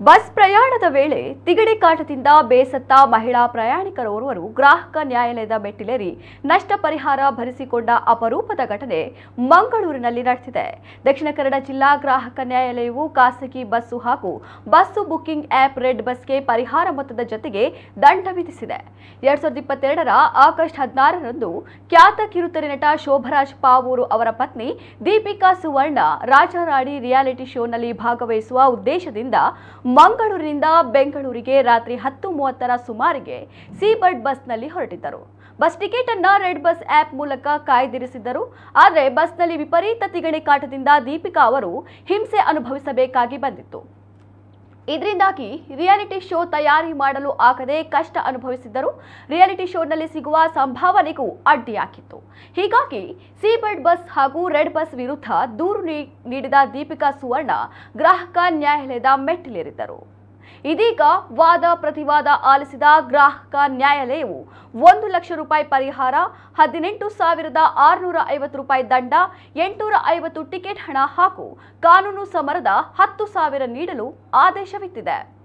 Bus ಪ್ರಯಾಣದ ವೇಳೆ ತಿಗಡಿ ಕಾಟದಿಂದ ಬೇಸತ್ತ ಮಹಿಳಾ ಪ್ರಯಾಣಿಕರೋರ್ವರು ಗ್ರಾಹಕ ನ್ಯಾಯಾಲಯದ ಮೆಟ್ಟಿಲೇರಿ ನಷ್ಟ ಪರಿಹಾರ ಭರಿಸಿಕೊಂಡ ಅಪರೂಪದ ಘಟನೆ ಮಂಗಳೂರಿನಲ್ಲಿ ನಡೆದಿದೆ. ದಕ್ಷಿಣ ಕನ್ನಡ ಜಿಲ್ಲಾ ಗ್ರಾಹಕ ನ್ಯಾಯಾಲಯವು ಖಾಸಗಿ ಬಸ್ಸು ಹಾಗೂ ಬಸ್ಸು ಬುಕ್ಕಿಂಗ್ ಆ್ಯಪ್ ರೆಡ್ ಬಸ್ಗೆ ಪರಿಹಾರ ಮೊತ್ತದ ಜೊತೆಗೆ ದಂಡ ವಿಧಿಸಿದೆ. ಎರಡ್ ಸಾವಿರದ ಇಪ್ಪತ್ತೆರಡರ ಆಗಸ್ಟ್ ಹದಿನಾರರಂದು ಖ್ಯಾತ ಕಿರುತೆರೆ ನಟ ಶೋಭರಾಜ್ ಪಾವೂರು ಅವರ ಪತ್ನಿ ದೀಪಿಕಾ ಸುವರ್ಣ ರಾಜಾರಾಣಿ ರಿಯಾಲಿಟಿ ಶೋನಲ್ಲಿ ಭಾಗವಹಿಸುವ ಉದ್ದೇಶದಿಂದ ಮಂಗಳೂರಿನಿಂದ ಬೆಂಗಳೂರಿಗೆ ರಾತ್ರಿ ಹತ್ತು ಮೂವತ್ತರ ಸುಮಾರಿಗೆ ಸೀಬರ್ಡ್ ಬಸ್ನಲ್ಲಿ ಹೊರಟಿದ್ದರು. ಬಸ್ ಟಿಕೆಟ್ ಅನ್ನ ರೆಡ್ ಬಸ್ ಆಪ್ ಮೂಲಕ ಕಾಯ್ದಿರಿಸಿದ್ದರು. ಆದರೆ ಬಸ್ನಲ್ಲಿ ವಿಪರೀತ ತಿಗಣೆ ಕಾಟದಿಂದ ದೀಪಿಕಾ ಅವರು ಹಿಂಸೆ ಅನುಭವಿಸಬೇಕಾಗಿ ಬಂದಿತ್ತು. ಇದರಿಂದಾಗಿ ರಿಯಾಲಿಟಿ ಶೋ ತಯಾರಿ ಮಾಡಲು ಆಗದೆ ಕಷ್ಟ ಅನುಭವಿಸಿದ್ದರು. ರಿಯಾಲಿಟಿ ಶೋನಲ್ಲಿ ಸಿಗುವ ಸಂಭಾವನೆಗೂ ಅಡ್ಡಿಯಾಗಿತ್ತು. ಹೀಗಾಗಿ ಸೀಬರ್ಡ್ ಬಸ್ ಹಾಗೂ ರೆಡ್ ಬಸ್ ವಿರುದ್ಧ ದೂರು ನೀಡಿದ ದೀಪಿಕಾ ಸುವರ್ಣ ಗ್ರಾಹಕ ನ್ಯಾಯಾಲಯದ ಮೆಟ್ಟಿಲೇರಿದ್ದರು. ಇದೀಗ ವಾದ ಪ್ರತಿವಾದ ಆಲಿಸಿದ ಗ್ರಾಹಕ ನ್ಯಾಯಾಲಯವು ಒಂದು ಲಕ್ಷ ರೂಪಾಯಿ ಪರಿಹಾರ, ಹದಿನೆಂಟು ಸಾವಿರದ ಆರುನೂರ ಐವತ್ತು ರೂಪಾಯಿ ದಂಡ, ಎಂಟುನೂರ ಐವತ್ತು ಟಿಕೆಟ್ ಹಣ ಹಾಗೂ ಕಾನೂನು ಸಮರದ ಹತ್ತು ಸಾವಿರ ನೀಡಲು ಆದೇಶವಿತ್ತಿದೆ.